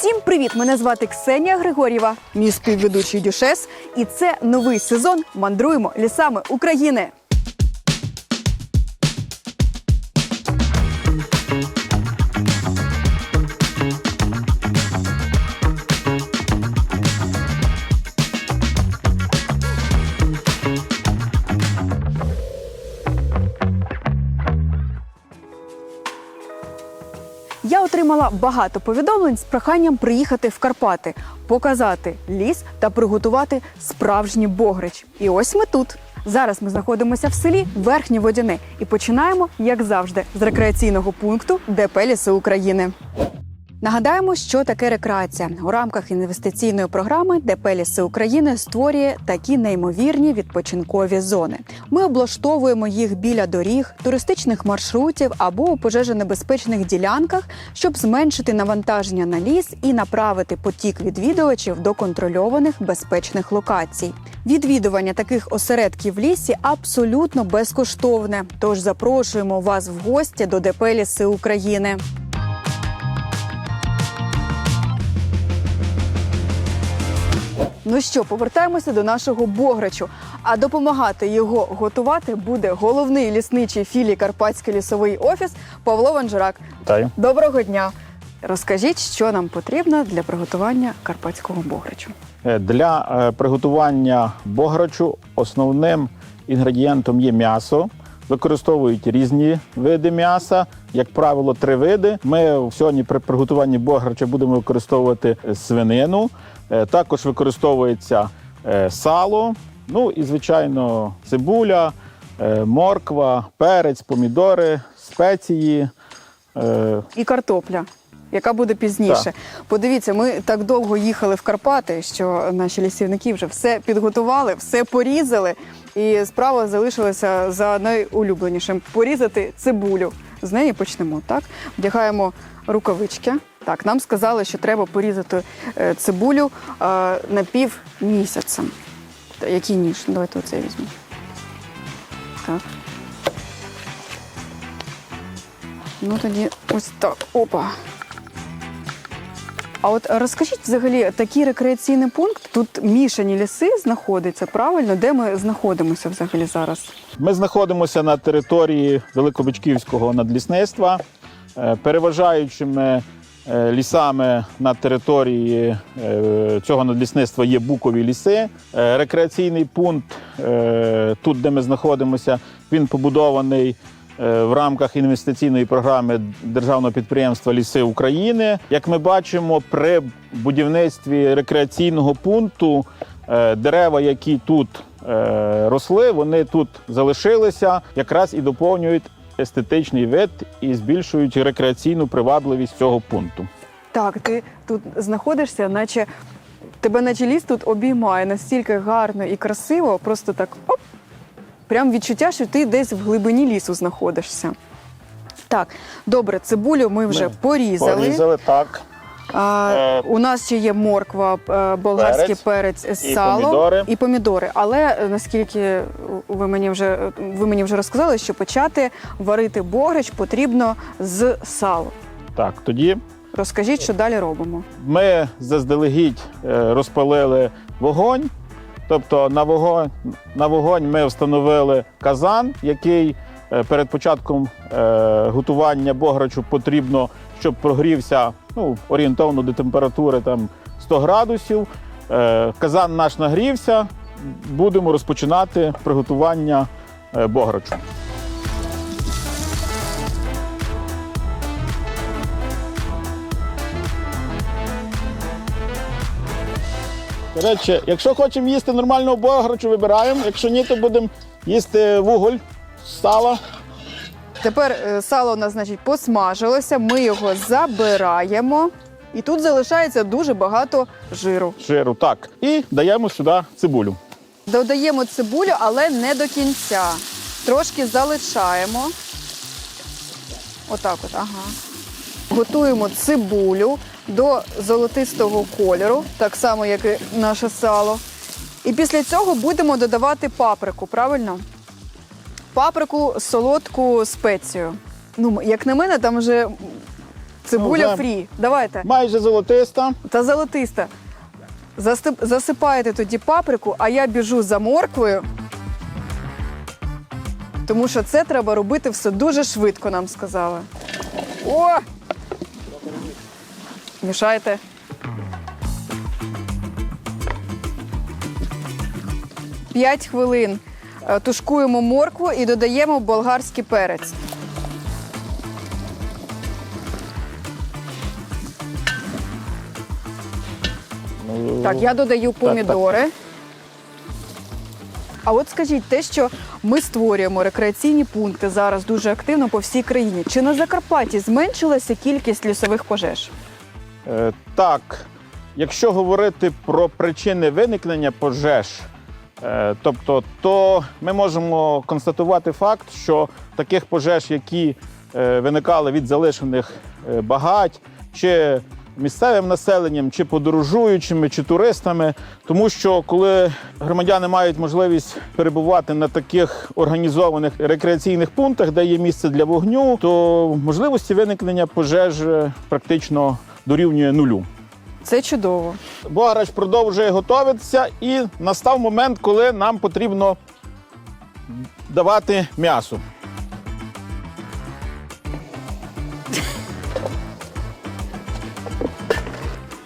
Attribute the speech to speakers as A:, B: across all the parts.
A: Всім привіт! Мене звати Ксенія Григорєва, мій співведучий Дюшес, і це новий сезон Мандруємо лісами України. Отримала багато повідомлень з проханням приїхати в Карпати, показати ліс та приготувати справжній богрич. І ось ми тут. Зараз ми знаходимося в селі Верхнє Водяне і починаємо, як завжди, з рекреаційного пункту ДП Ліси України. Нагадаємо, що таке рекреація у рамках інвестиційної програми ДП «Ліси України створює такі неймовірні відпочинкові зони. Ми облаштовуємо їх біля доріг, туристичних маршрутів або у пожежонебезпечних ділянках, щоб зменшити навантаження на ліс і направити потік відвідувачів до контрольованих безпечних локацій. Відвідування таких осередків в лісі абсолютно безкоштовне. Тож запрошуємо вас в гості до ДП «Ліси України. Ну що, повертаємося до нашого бограчу. А допомагати його готувати буде головний лісничий філії Карпатський лісовий офіс Павло Ванжурак.
B: Вітаю.
A: Доброго дня! Розкажіть, що нам потрібно для приготування карпатського бограчу.
B: Е, Для е, приготування бограчу основним інгредієнтом є м'ясо. Використовують різні види м'яса, як правило, три види. Ми сьогодні при приготуванні бограча будемо використовувати свинину. Е, Також використовується е, сало, ну і, звичайно, цибуля, е, морква, перець, помідори, спеції.
A: І картопля. Яка буде пізніше?
B: Так.
A: Подивіться, ми так довго їхали в Карпати, що наші лісівники вже все підготували, все порізали, і справа залишилася за найулюбленішим порізати цибулю. З неї почнемо. Так, вдягаємо рукавички. Так, нам сказали, що треба порізати е, цибулю е, на пів місяця. Який ніж? Давайте оце візьму. Так. Ну тоді ось так. Опа. А от розкажіть взагалі, такий рекреаційний пункт, тут мішані ліси знаходиться, правильно? Де ми знаходимося взагалі зараз?
B: Ми знаходимося на території Великобичківського надлісництва. Е, Переважаючими е, лісами на території е, цього надлісництва є букові ліси. Рекреаційний пункт, тут, де ми знаходимося, він побудований в рамках інвестиційної програми державного підприємства Ліси України. Як ми бачимо, при будівництві рекреаційного пункту дерева, які тут росли, вони тут залишилися, якраз і доповнюють естетичний вид і збільшують рекреаційну привабливість цього пункту.
A: Так, ти тут знаходишся, наче тебе наче ліс тут обіймає настільки гарно і красиво, просто так оп. Прям відчуття, що ти десь в глибині лісу знаходишся. Так, добре, цибулю ми вже
B: Ми
A: порізали.
B: Порізали так.
A: А,
B: Е,
A: у нас ще є морква, е, болгарський перець,
B: і
A: сало
B: помідори.
A: і помідори. Але е, наскільки ви мені вже ви мені вже розказали, що почати варити бограч потрібно з салу.
B: Так, тоді
A: Розкажіть, що далі робимо.
B: Ми заздалегідь е, розпалили вогонь. Тобто на вогонь, на вогонь ми встановили казан, який е, перед початком е, готування бограчу потрібно, щоб прогрівся ну, орієнтовно до температури там, 100 градусів. Е, Казан наш нагрівся. Будемо розпочинати приготування е, бограчу. Речі, якщо хочемо їсти нормального бограчу, вибираємо. Якщо ні, то будемо їсти вуголь з сала.
A: Тепер е, сало у нас, значить, посмажилося, ми його забираємо. І тут залишається дуже багато жиру.
B: Жиру, так. І даємо сюди цибулю.
A: Додаємо цибулю, але не до кінця. Трошки залишаємо. Отак от, ага. Готуємо цибулю до золотистого кольору, так само, як і наше сало. І після цього будемо додавати паприку, правильно? Паприку солодку спецію. Ну, як на мене, там вже Цибуля
B: вже
A: фрі. Давайте.
B: Майже золотиста.
A: Та золотиста. Застип- Засипаєте тоді паприку, а я біжу за морквою. Тому що це треба робити все дуже швидко, нам сказали. О! Мішайте. П'ять хвилин тушкуємо моркву і додаємо болгарський перець.
B: Ну,
A: Так, я додаю помідори. А от скажіть, те, що ми створюємо рекреаційні пункти зараз дуже активно по всій країні. Чи на Закарпатті зменшилася кількість лісових пожеж?
B: Е, Так, якщо говорити про причини виникнення пожеж, е, тобто, то ми можемо констатувати факт, що таких пожеж, які е, виникали від залишених е, багать, чи місцевим населенням, чи подорожуючими, чи туристами, тому що коли громадяни мають можливість перебувати на таких організованих рекреаційних пунктах, де є місце для вогню, то можливості виникнення пожеж е, практично дорівнює нулю.
A: Це чудово.
B: Бограч продовжує готуватися, і настав момент, коли нам потрібно давати м'ясо.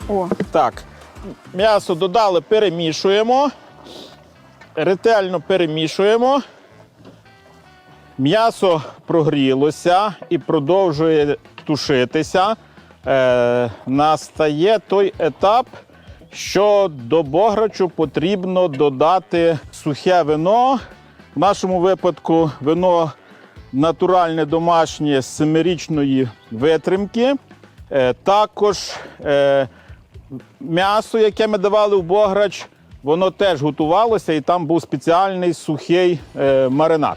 A: О,
B: Так, м'ясо додали, перемішуємо. Ретельно перемішуємо. М'ясо прогрілося і продовжує тушитися. Е, настає той етап, що до бограчу потрібно додати сухе вино. В нашому випадку вино натуральне домашнє семирічної витримки. Е, також е, м'ясо, яке ми давали в бограч, воно теж готувалося, і там був спеціальний сухий е, маринад.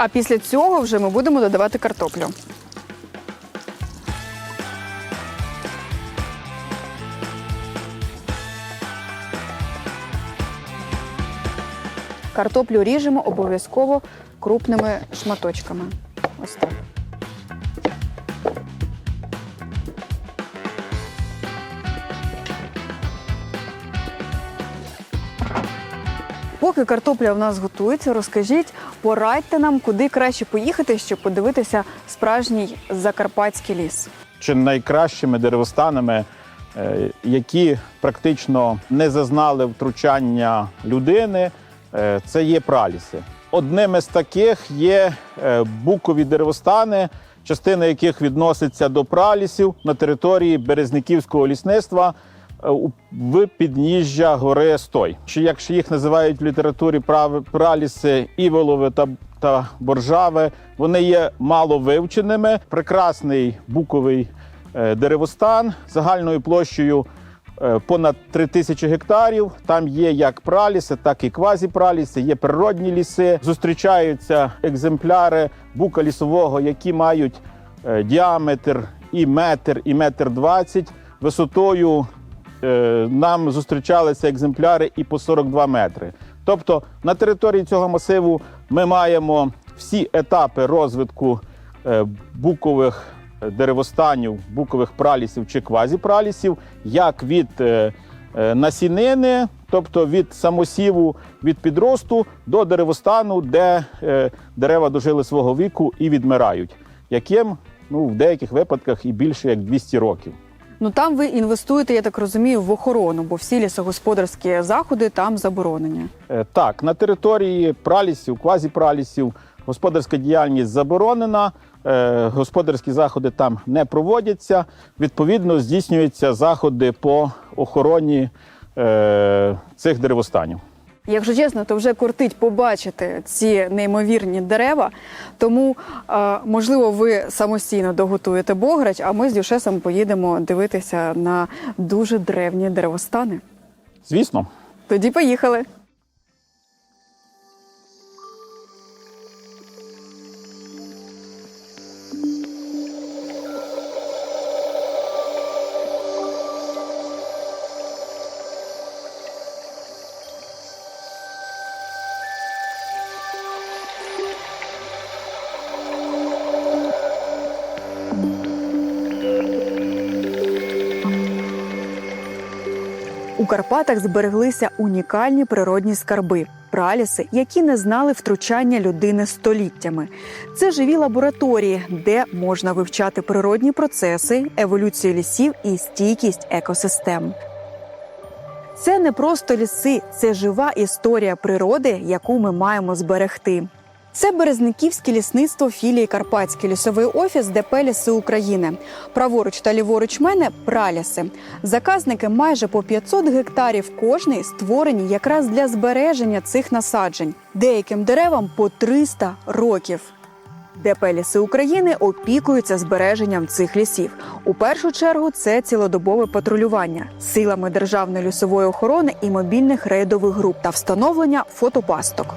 A: А після цього вже ми будемо додавати картоплю. Картоплю ріжемо обов'язково крупними шматочками. Ось так. Поки картопля в нас готується, розкажіть, порадьте нам, куди краще поїхати, щоб подивитися справжній закарпатський ліс.
B: чи найкращими деревостанами, е, які практично не зазнали втручання людини, е, це є праліси. Одним із таких є е, букові деревостани, частина яких відноситься до пралісів на території Березниківського лісництва в підніжжя гори Стой. Чи як їх називають в літературі праліси іволове та, та боржаве, вони є мало вивченими. Прекрасний буковий е, деревостан загальною площею е, понад 3 тисячі гектарів. Там є як праліси, так і квазіпраліси, є природні ліси. Зустрічаються екземпляри бука лісового, які мають е, діаметр і метр, і метр двадцять висотою е, нам зустрічалися екземпляри і по 42 метри. Тобто на території цього масиву ми маємо всі етапи розвитку е, букових деревостанів, букових пралісів чи квазіпралісів, як від е, е, насінини, тобто від самосіву, від підросту до деревостану, де е, дерева дожили свого віку і відмирають, яким ну, в деяких випадках і більше як 200 років.
A: Ну там ви інвестуєте, я так розумію, в охорону, бо всі лісогосподарські заходи там заборонені.
B: Е, Так, на території пралісів, квазіпралісів господарська діяльність заборонена, е, господарські заходи там не проводяться. Відповідно, здійснюються заходи по охороні е, цих деревостанів.
A: Якщо чесно, то вже кортить побачити ці неймовірні дерева. Тому, е, можливо, ви самостійно доготуєте бограч, а ми з Дюшесом поїдемо дивитися на дуже древні деревостани.
B: Звісно.
A: Тоді поїхали. Карпатах збереглися унікальні природні скарби. Праліси, які не знали втручання людини століттями. Це живі лабораторії, де можна вивчати природні процеси, еволюцію лісів і стійкість екосистем. Це не просто ліси, це жива історія природи, яку ми маємо зберегти. Це Березниківське лісництво філії Карпатський лісовий офіс ДП «Ліси України. Праворуч та ліворуч мене праліси. Заказники майже по 500 гектарів кожний створені якраз для збереження цих насаджень. Деяким деревам по 300 років. ДП «Ліси України опікуються збереженням цих лісів. У першу чергу це цілодобове патрулювання силами державної лісової охорони і мобільних рейдових груп та встановлення фотопасток.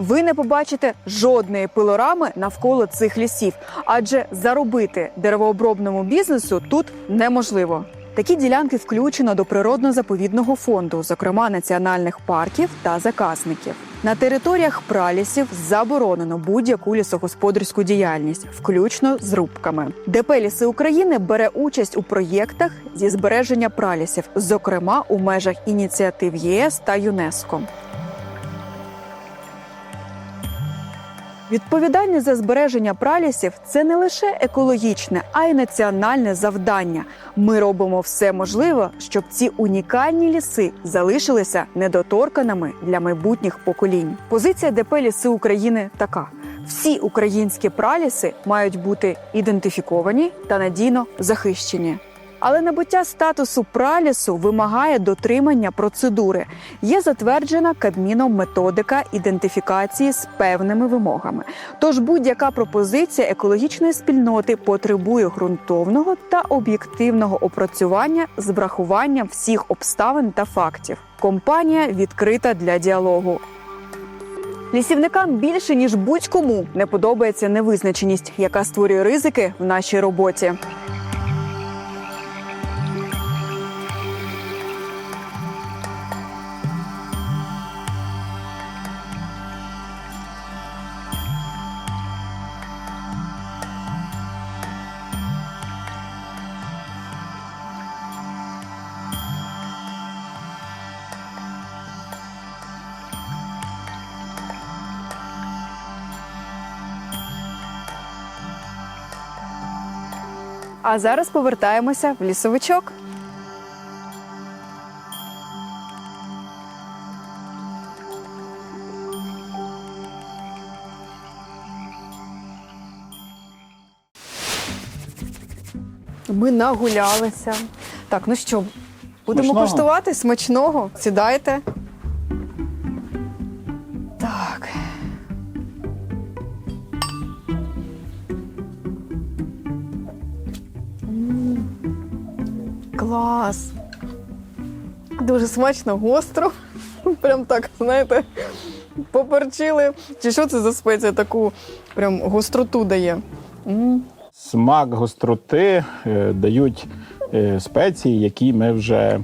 A: Ви не побачите жодної пилорами навколо цих лісів, адже заробити деревообробному бізнесу тут неможливо. Такі ділянки включено до природно-заповідного фонду, зокрема національних парків та заказників. На територіях пралісів заборонено будь-яку лісогосподарську діяльність, включно з рубками. ДП «Ліси України бере участь у проєктах зі збереження пралісів, зокрема у межах ініціатив ЄС та ЮНЕСКО. Відповідальність за збереження пралісів це не лише екологічне, а й національне завдання. Ми робимо все можливе, щоб ці унікальні ліси залишилися недоторканими для майбутніх поколінь. Позиція ДП «Ліси України така: всі українські праліси мають бути ідентифіковані та надійно захищені. Але набуття статусу пралісу вимагає дотримання процедури. Є затверджена Кабміном методика ідентифікації з певними вимогами. Тож будь-яка пропозиція екологічної спільноти потребує ґрунтовного та об'єктивного опрацювання з врахуванням всіх обставин та фактів. Компанія відкрита для діалогу. Лісівникам більше ніж будь-кому не подобається невизначеність, яка створює ризики в нашій роботі. А зараз повертаємося в лісовичок. Ми нагулялися. Так, ну що, будемо
B: Смачного.
A: коштувати смачного. Сідайте. Дуже смачно, гостро. Прям так, знаєте, поперчили. Чи що це за спеція таку прям гостроту дає? М.
B: Смак гостроти е, дають е, спеції, які ми вже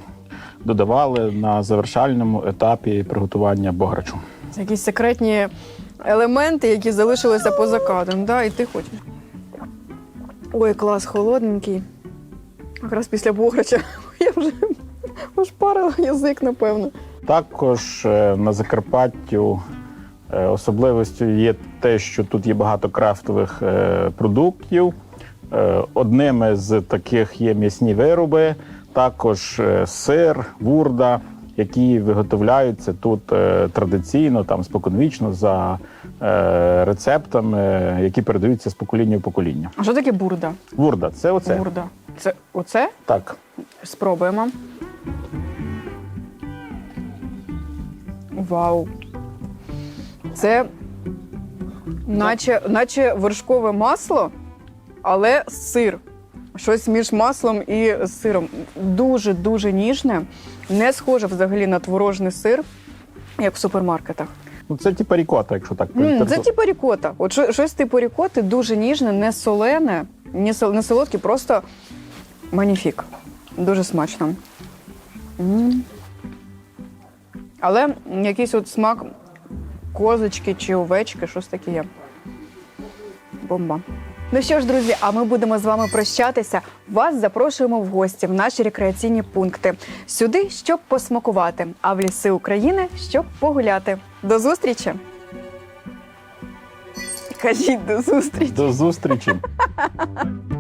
B: додавали на завершальному етапі приготування бограчу.
A: Це якісь секретні елементи, які залишилися поза кадром. Да? І ти хочеш. Ой, клас, холодненький. Якраз після бограча я вже ошпарила язик, напевно.
B: Також е, на Закарпаттю е, особливістю є те, що тут є багато крафтових е, продуктів. Одними з таких є м'ясні вироби, також сир, вурда, які виготовляються тут традиційно, там споконвічно за рецептами, які передаються з покоління в покоління.
A: А що таке бурда?
B: Вурда це оце.
A: Бурда. Це оце?
B: Так.
A: Спробуємо. Вау. Це наче, наче вершкове масло, але сир. Щось між маслом і сиром. Дуже-дуже ніжне. Не схоже взагалі на творожний сир, як в супермаркетах.
B: Ну, це типа рікота, якщо так
A: М, це типу рікота. От що- щось типу рікоти, дуже ніжне, не солене, не не солодке, просто маніфік. Дуже смачно. М. Але якийсь от смак козочки чи овечки, щось таке є. Бомба. Ну що ж, друзі, а ми будемо з вами прощатися. Вас запрошуємо в гості в наші рекреаційні пункти. Сюди, щоб посмакувати, а в ліси України, щоб погуляти. До зустрічі! Кажіть до зустрічі!
B: До зустрічі.